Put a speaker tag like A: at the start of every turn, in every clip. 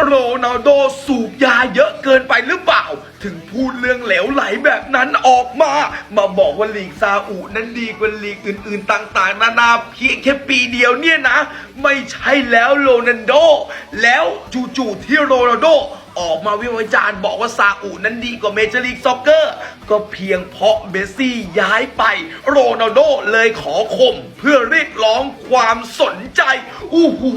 A: โรนัลโดสูบยาเยอะเกินไปหรือเปล่า ถึงพูดเรื่องเหลวไหลแบบนั้นออกมา มาบอกว่าลีกซาอุนั้นดีกว่าลีกอื่นๆต่างๆ นานาเพียงแค่ปีเดียวเนี่ยนะ ไม่ใช่แล้วโรนัลโด แล้วจู่ๆที่โรนัลโดออกมาวิพากษ์วิจารณ์บอกว่าซาอุนั้นดีกว่าเมเจอร์ลีกซ็อกเกอร์ก็เพียงเพราะเมสซี่ย้ายไป โรนัลโดเลยขอข่มเพื่อเรียกร้องความสนใจอู้หู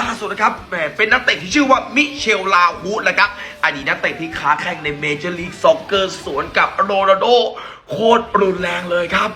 A: ล่าสุดนะครับแหมเป็นนักเตะที่ชื่อว่ามิเชลลาฮูดนะครับอดีตนักเตะที่ค้าแข่งในเมเจอร์ลีกซ็อกเกอร์สวนกับโรนัลโดโคตรรุนแรงเลยครับ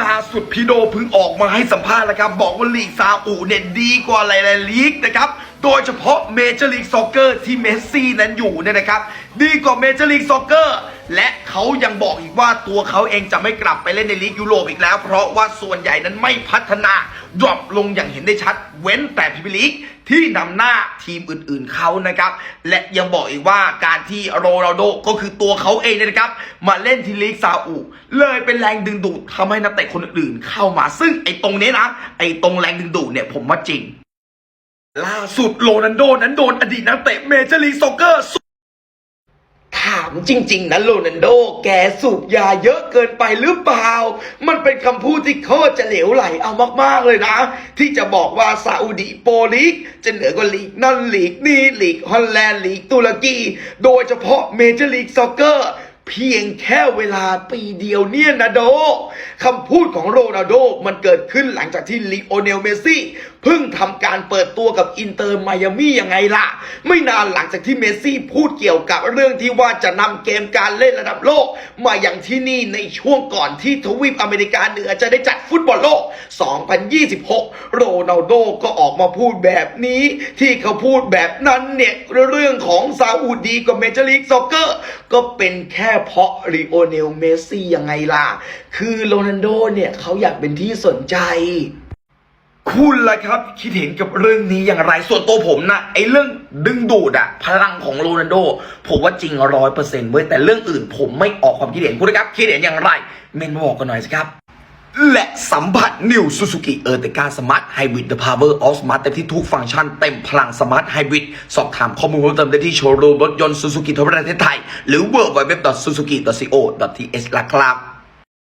A: ล่าสุดพี่โดพิ่งออกมาให้สัมภาษณ์แล้วครับ บอกว่าลีกซาอุเนี่ยดีกว่าหลายๆลีกนะครับ โดยเฉพาะเมเจอร์ลีกซ็อกเกอร์ที่เมสซี่นั้นอยู่เนี่ยนะครับ ดีกว่าเมเจอร์ลีกซ็อกเกอร์ และเขายังบอกอีกว่าตัวเขาเองจะไม่กลับไปเล่นในลีกยุโรปอีกแล้ว เพราะว่าส่วนใหญ่นั้นไม่พัฒนาดรอปลงอย่างเห็นได้ชัด เว้นแต่พรีเมียร์ลีกที่นำหน้าทีมอื่นๆเขานะครับ และยังบอกอีกว่าการที่โรนัลโดก็คือตัวเขาเองนะครับ มาเล่นที่ลีกซาอุ เลยเป็นแรงดึงดูดทำให้นักเตะคนอื่นๆเข้ามา ซึ่งไอ้ตรงนี้นะไอ้ตรงแรงดึงดูดเนี่ยผมว่าจริง ล่าสุดโรนัลโดนั้นโดนอดีตนักเตะเมเจอร์ลีกซ็อกเกอร์ามจริง ๆนะโรนันโด แกสูบยาเยอะเกินไปหรือเปล่า มันเป็นคำพูดที่โคตรจะเหลวไหลเอามากๆเลยนะ ที่จะบอกว่าซาอุดีโปรลีก จะเหนือกว่าลีกนั่นลีกนี่ลีกฮอลแลนด์ลีกตุรกี โดยเฉพาะเมเจอร์ลีกซ็อกเกอร์ เพียงแค่เวลาปีเดียวเนี่ยนะโดคำพูดของโรนัลโดมันเกิดขึ้นหลังจากที่ลีโอเนลเมสซี่เพิ่งทำการเปิดตัวกับอินเตอร์ไมอามี่ยังไงล่ะ ไม่นานหลังจากที่เมสซี่พูดเกี่ยวกับเรื่องที่ว่าจะนำเกมการเล่นระดับโลก มาอย่างที่นี่ในช่วงก่อนที่ทวีปอเมริกาเหนือจะได้จัดฟุตบอลโลก 2026 โรนัลโดก็ออกมาพูดแบบนี้ที่เขาพูดแบบนั้นเนี่ยเรื่องของซาอุดีกับเมเจอร์ลีกซ็อกเกอร์ก็เป็นแค่เพราะลิโอเนลเมสซี่ยังไงล่ะ คือโรนัลโดเนี่ยเขาอยากเป็นที่สนใจคุณล่ะครับคิดเห็นกับเรื่องนี้อย่างไรส่วนตัวผมนะไอ้เรื่องดึงดูดอะพลังของโรนัลโดผมว่าจริงร้อยเปอร์เซ็นต์เว้ยแต่เรื่องอื่นผมไม่ออกความคิดเห็นคุณนะครับคิดเห็นอย่างไร เมนบอกกันหน่อยสิครับ และสัมผัส New Suzuki Ertiga Smart Hybrid The Power of Smart เต็มที่ทุกฟังก์ชันเต็มพลัง Smart Hybrid สอบถามข้อมูลเพิ่มเติมได้ที่โชว์รูมรถยนต์ Suzuki ทั่วประเทศไทย หรือ www.suzuki.co.th ละครับ